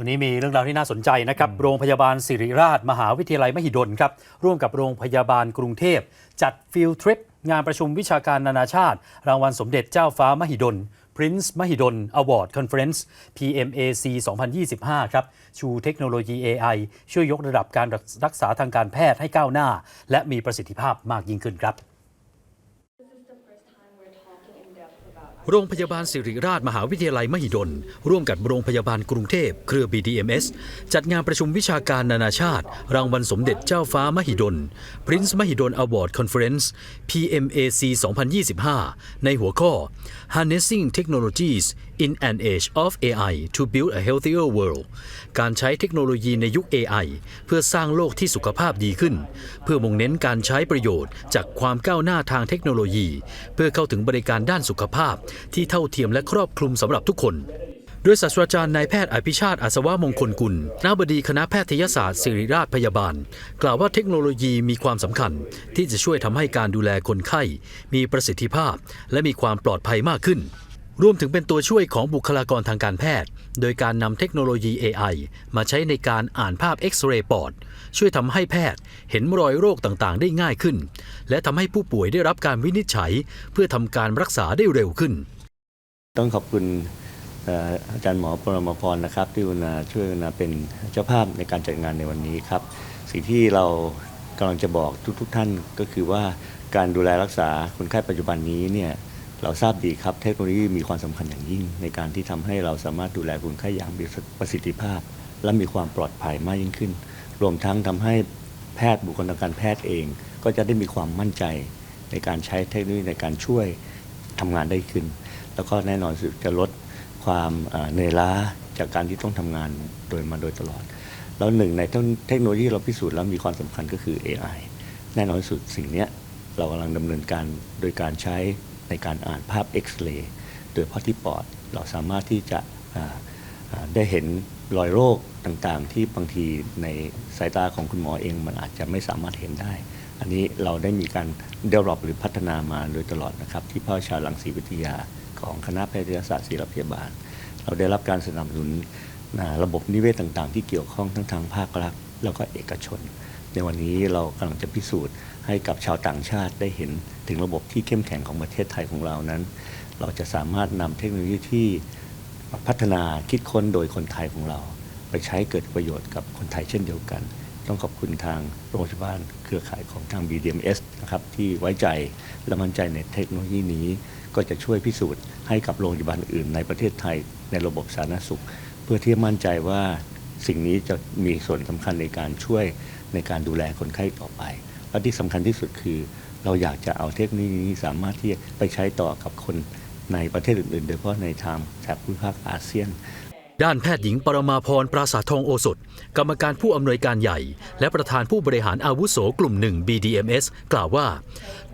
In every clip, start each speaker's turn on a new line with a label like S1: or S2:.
S1: ทีนี้มีเรื่องราวที่น่าสนใจนะครับ โรงพยาบาลศิริราช มหาวิทยาลัยมหิดลครับ ร่วมกับโรงพยาบาลกรุงเทพ จัดฟิลทริป งานประชุมวิชาการนานาชาติ รางวัลสมเด็จเจ้าฟ้ามหิดล Prince มหิดล Award Conference PMAC 2025 ครับ ชูเทคโนโลยี AI ช่วยยกระดับการรักษาทางการแพทย์ให้ก้าวหน้า และมีประสิทธิภาพมากยิ่งขึ้นครับ โรงพยาบาลสิริราชมหาวิทยาลัยมหิดล ร่วมกับโรงพยาบาลกรุงเทพ เครือ BDMS จัดงานประชุมวิชาการนานาชาติ รางวัลสมเด็จเจ้าฟ้ามหิดล Prince มหิดล Award Conference PMAC 2025 ในหัวข้อ Harnessing Technologies in an Age of AI to Build a Healthier World การใช้เทคโนโลยีในยุค AI เพื่อสร้างโลกที่สุขภาพดีขึ้น เพื่อมุ่งเน้นการใช้ประโยชน์จากความก้าวหน้าทางเทคโนโลยี เพื่อเข้าถึงบริการด้านสุขภาพ ที่เท่าเทียมและครอบคลุมสำหรับทุกคนโดยศาสตราจารย์นายแพทย์อภิชาติอัศวมงคลกุลนาบดีคณะแพทยศาสตร์ศิริราชพยาบาล กล่าวว่าเทคโนโลยีมีความสำคัญ ที่จะช่วยทำให้การดูแลคนไข้ มีประสิทธิภาพ และมีความปลอดภัยมากขึ้น รวมถึงเป็นตัวช่วยของบุคลากรทางการแพทย์ โดยการนำเทคโนโลยี AI มาใช้ในการอ่านภาพเอ็กซเรย์ปอด ช่วยทำให้แพทย์เห็นรอยโรคต่างๆ ได้ง่ายขึ้น และทำให้ผู้ป่วยได้รับการวินิจฉัย เพื่อทำการรักษาได้เร็วขึ้น
S2: ต้องขอบคุณเอ่ออาจารย์หมอปรมพรนะครับ ที่อุณาช่วยอุณาเป็นเจ้าภาพในการจัดงานในวันนี้ครับ สิ่งที่เรากำลังจะบอกทุกๆทท่านก็คือว่าการดูแลรักษาคนไข้ปัจจุบันนี้เนี่ย เราทราบดีครับเทคโนโลยีมีความสำคัญอย่างยิ่ง ในการที่ทำให้เราสามารถดูแลคนไข้อย่างมีประสิทธิภาพ และมีความปลอดภัยมากยิ่งขึ้น รวมทั้งทำให้แพทย์บุคลากรแพทย์เอง ก็จะได้มีความมั่นใจในการใช้เทคโนโลยีในการช่วยทำงานได้ขึ้น แล้วก็แน่นอนสุดจะลดความเหนื่อยล้าจากการที่ต้องทำงานโดยมาโดยตลอด แล้วหนึ่งในเทคโนโลยีเราพิสูจน์แล้วมีความสำคัญก็คือ AI แน่นอนสุดสิ่งนี้เรากำลังดำเนินการโดยการใช้ ในการอ่านภาพเอ็กซเรย์โดยเฉพาะที่ปอดเราสามารถที่จะได้เห็นรอยโรคต่างๆ ที่บางทีในสายตาของคุณหมอเองมันอาจจะไม่สามารถเห็นได้ อันนี้เราได้มีการ develop หรือพัฒนามาโดยตลอดนะครับ ที่ภาคชาลังสีวิทยาของคณะแพทยศาสตร์ศิริพยาบาล เราได้รับการสนับสนุนระบบนิเวศต่างๆ ที่เกี่ยวข้องทั้งทางภาครัฐแล้วก็เอกชน ในวันนี้เรากำลังจะพิสูจน์ ให้กับชาวต่างชาติได้เห็นถึงระบบที่เข้มแข็งของประเทศไทยของเรานั้น เราจะสามารถนำเทคโนโลยีที่พัฒนาคิดค้นโดยคนไทยของเรา ไปใช้เกิดประโยชน์กับคนไทยเช่นเดียวกัน ต้องขอบคุณทางโรงพยาบาลเครือข่ายของทาง BDMS นะครับที่ไว้ใจและมั่นใจในเทคโนโลยีนี้ ก็จะช่วยพิสูจน์ให้กับโรงพยาบาลอื่นในประเทศไทยในระบบสาธารณสุข เพื่อที่มั่นใจว่าสิ่งนี้จะมีส่วนสำคัญในการช่วยในการดูแลคนไข้ต่อไป และที่สำคัญที่สุดคือ เราอยากจะเอาเทคโนโลยีนี้สามารถที่จะไปใช้ต่อกับคนในประเทศอื่นๆ โดยเฉพาะในทางแถบภูมิภาคอาเซียน
S1: ด้านแพทย์หญิงปรมาพรปราสาททองโอสถ กรรมการผู้อำนวยการใหญ่ และประธานผู้บริหารอาวุโสกลุ่มหนึ่ง BDMS กล่าวว่า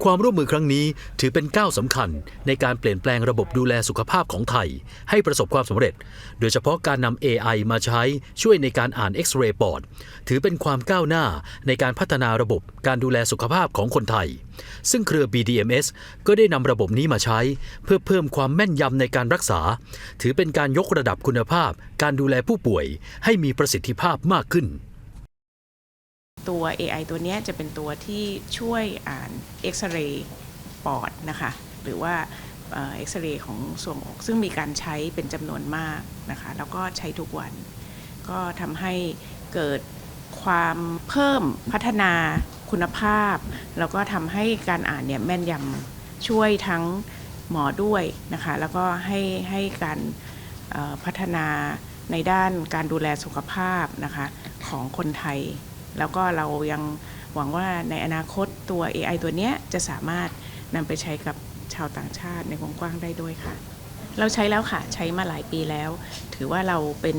S1: ความร่วมมือครั้งนี้ถือเป็นก้าวสำคัญในการเปลี่ยนแปลงระบบดูแลสุขภาพของไทย ให้ประสบความสำเร็จ โดยเฉพาะการนำ AI มาใช้ช่วยในการอ่านเอ็กซเรย์ปอด ถือเป็นความก้าวหน้าในการพัฒนาระบบการดูแลสุขภาพของคนไทย ซึ่งเครือ BDMS ก็ได้นำระบบนี้มาใช้ เพื่อเพิ่มความแม่นยำในการรักษา ถือเป็นการยกระดับคุณภาพ การดูแลผู้ป่วย ให้มีประสิทธิภาพมากขึ้น
S3: ตัว AI ตัวนี้จะเป็นตัวที่ช่วยอ่านเอ็กซเรย์ปอดนะคะหรือว่าเอ็กซเรย์ของส่วงอกซึ่งมีการใช้เป็นจำนวนมากนะคะแล้วก็ใช้ทุกวัน ก็ทำให้เกิดความเพิ่มพัฒนา คุณภาพ แล้วก็ทำให้การอ่านเนี่ยแม่นยำช่วยทั้งหมอด้วยนะคะ แล้วก็ให้ให้การพัฒนาในด้านการดูแลสุขภาพนะคะของคนไทย แล้วก็เรายังหวังว่าในอนาคตตัว AI ตัวเนี้ยจะสามารถนำไปใช้กับชาวต่างชาติในวงกว้างได้ด้วยค่ะ เราใช้แล้วค่ะ ใช้มาหลายปีแล้ว ถือว่าเราเป็น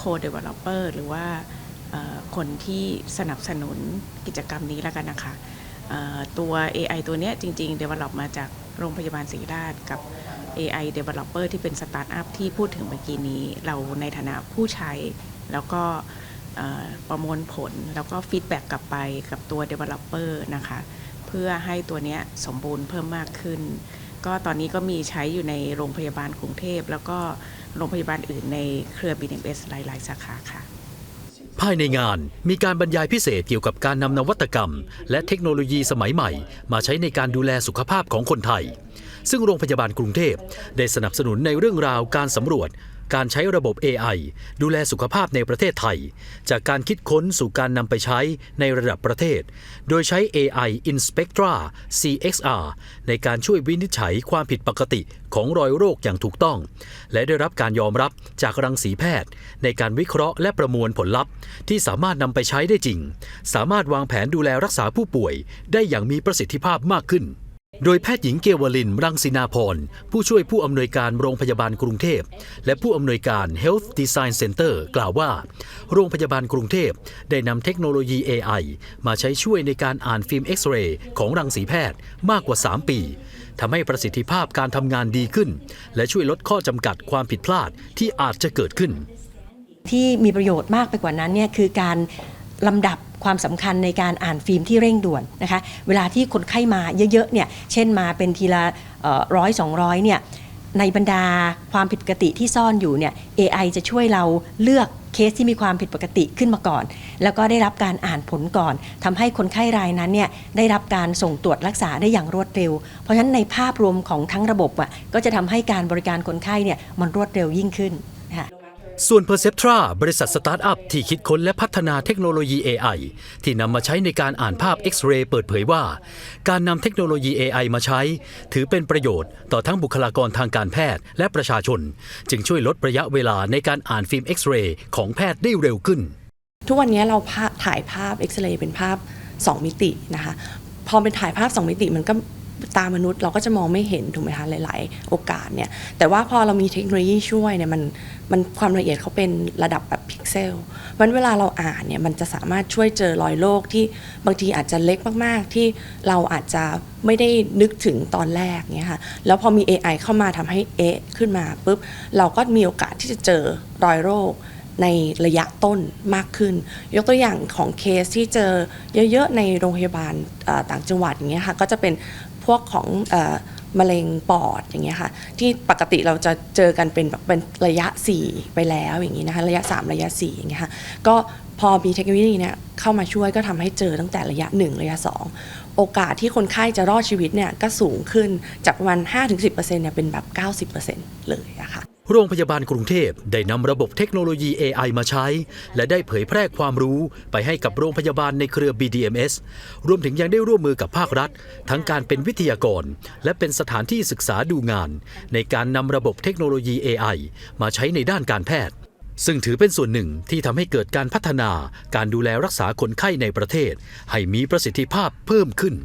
S3: co-developer หรือว่า คนที่สนับสนุนกิจกรรมนี้แล้วกันนะคะตัว AI ตัวเนี้ยจริงๆ develop มาจากโรงพยาบาลศรีราชกับ AI developer ที่เป็นสตาร์ทอัพที่พูดถึงเมื่อกี้นี้ เราในฐานะผู้ใช้ แล้วก็ประมวลผลแล้วก็ฟีดแบ็กกลับไปกับตัว developer นะคะ เพื่อให้ตัวเนี้ยสมบูรณ์เพิ่มมากขึ้น ก็ตอนนี้ก็มีใช้อยู่ในโรงพยาบาลกรุงเทพ แล้วก็โรงพยาบาลอื่นในเครือ BMS หลาย ๆ สาขาค่ะ
S1: ภายในงานมีการบรรยายพิเศษเกี่ยวกับการนำนวัตกรรม และเทคโนโลยีสมัยใหม่ มาใช้ในการดูแลสุขภาพของคนไทย ซึ่งโรงพยาบาลกรุงเทพได้สนับสนุนในเรื่องราวการสำรวจ การใช้ระบบ AI ดูแลสุขภาพในประเทศไทย จากการคิดค้นสู่การนำไปใช้ในระดับประเทศ โดยใช้ AI Inspectra CXR ในการช่วยวินิจฉัยความผิดปกติของรอยโรคอย่างถูกต้อง และได้รับการยอมรับจากรังสีแพทย์ ในการวิเคราะห์และประมวลผลลัพธ์ ที่สามารถนำไปใช้ได้จริง สามารถวางแผนดูแลรักษาผู้ป่วย ได้อย่างมีประสิทธิภาพมากขึ้น โดยแพทย์หญิงเกวลิน รังสินาพร ผู้ช่วยผู้อำนวยการโรงพยาบาลกรุงเทพ และผู้อำนวยการ Health Design Center กล่าวว่า โรงพยาบาลกรุงเทพ ได้นำเทคโนโลยี AI มาใช้ช่วยในการอ่านฟิล์มเอ็กซเรย์ของรังสีแพทย์มากกว่า 3 ปีทำให้ประสิทธิภาพการทำงานดีขึ้น และช่วยลดข้อจำกัดความผิดพลาดที่อาจจะเกิดขึ้น
S4: ที่มีประโยชน์มากไปกว่านั้นเนี่ยคือการลำดับ ความสำคัญในการอ่านฟิล์มที่เร่งด่วนนะคะเวลาที่คนไข้มาเยอะๆเนี่ยเช่นมาเป็นทีละร้อยสองร้อยเนี่ยในบรรดาความผิดปกติที่ซ่อนอยู่เนี่ย AI จะช่วยเราเลือกเคสที่มีความผิดปกติขึ้นมาก่อน แล้วก็ได้รับการอ่านผลก่อนทำให้คนไข้รายนั้นเนี่ยได้รับการส่งตรวจรักษาได้อย่างรวดเร็ว เพราะฉะนั้นในภาพรวมของทั้งระบบอะก็จะทำให้การบริการคนไข้เนี่ยมันรวดเร็วยิ่งขึ้น
S1: ส่วน Perceptra บริษัทสตาร์ทอัพที่คิดค้นและพัฒนาเทคโนโลยี AI ที่นำมาใช้ในการอ่านภาพเอ็กซเรย์เปิดเผยว่า การนำเทคโนโลยี AI มาใช้ ถือเป็นประโยชน์ต่อทั้งบุคลากรทางการแพทย์และประชาชน จึงช่วยลดระยะเวลาในการอ่านฟิล์มเอ็กซเรย์ของแพทย์ได้เร็วขึ้น
S5: ทุกวันนี้เราถ่ายภาพเอ็กซเรย์เป็นภาพ 2 มิตินะคะ พอเป็นถ่ายภาพ 2 มิติมันก็ ตามนุษย์เราก็จะมองไม่เห็นถูกไหมคะหลาย ๆ โอกาสเนี่ยแต่ว่าพอเรามีเทคโนโลยีช่วยเนี่ยมันมันความละเอียดเขาเป็นระดับแบบพิกเซลมันเวลาเราอ่านเนี่ยมันจะสามารถช่วยเจอรอยโรคที่บางทีอาจจะเล็กมาก ๆ ที่เราอาจจะไม่ได้นึกถึงตอนแรกเนี่ยค่ะแล้วพอมี AI เข้ามาทำให้เอ๊ะขึ้นมาปุ๊บเราก็มีโอกาสที่จะเจอรอยโรคในระยะต้นมากขึ้น ยกตัวอย่างของเคสที่เจอเยอะๆ ในโรงพยาบาลต่างจังหวัดอย่างเงี้ยค่ะก็จะเป็น วกของอมะเร็งปอดอย่างเงี้ยค่ะ ที่ปกติเราจะเจอกันเป็นแบบเป็นระยะ 4 ไปแล้วอย่างนี้นะคะระยะ 3 ระยะ 4 อย่างเงี้ยค่ะก็พอมีเทคโนโลยีเนี่ยเข้ามาช่วยก็ทำให้เจอตั้งแต่ระยะ 1 ระยะ 2 โอกาสที่คนไข้จะรอดชีวิตเนี่ยก็สูงขึ้นจากประมาณ 5-10%เนี่ยเป็นแบบ 90%เลยอะค่ะ
S1: โรงพยาบาลกรุงเทพได้นำระบบเทคโนโลยี AI มาใช้ และได้เผยแพร่ความรู้ไปให้กับโรงพยาบาลในเครือ BDMS รวมถึงยังได้ร่วมมือกับภาครัฐ ทั้งการเป็นวิทยากร และเป็นสถานที่ศึกษาดูงาน ในการนำระบบเทคโนโลยี AI มาใช้ในด้านการแพทย์ ซึ่งถือเป็นส่วนหนึ่งที่ทำให้เกิดการพัฒนาการดูแลรักษาคนไข้ในประเทศ ให้มีประสิทธิภาพเพิ่มขึ้น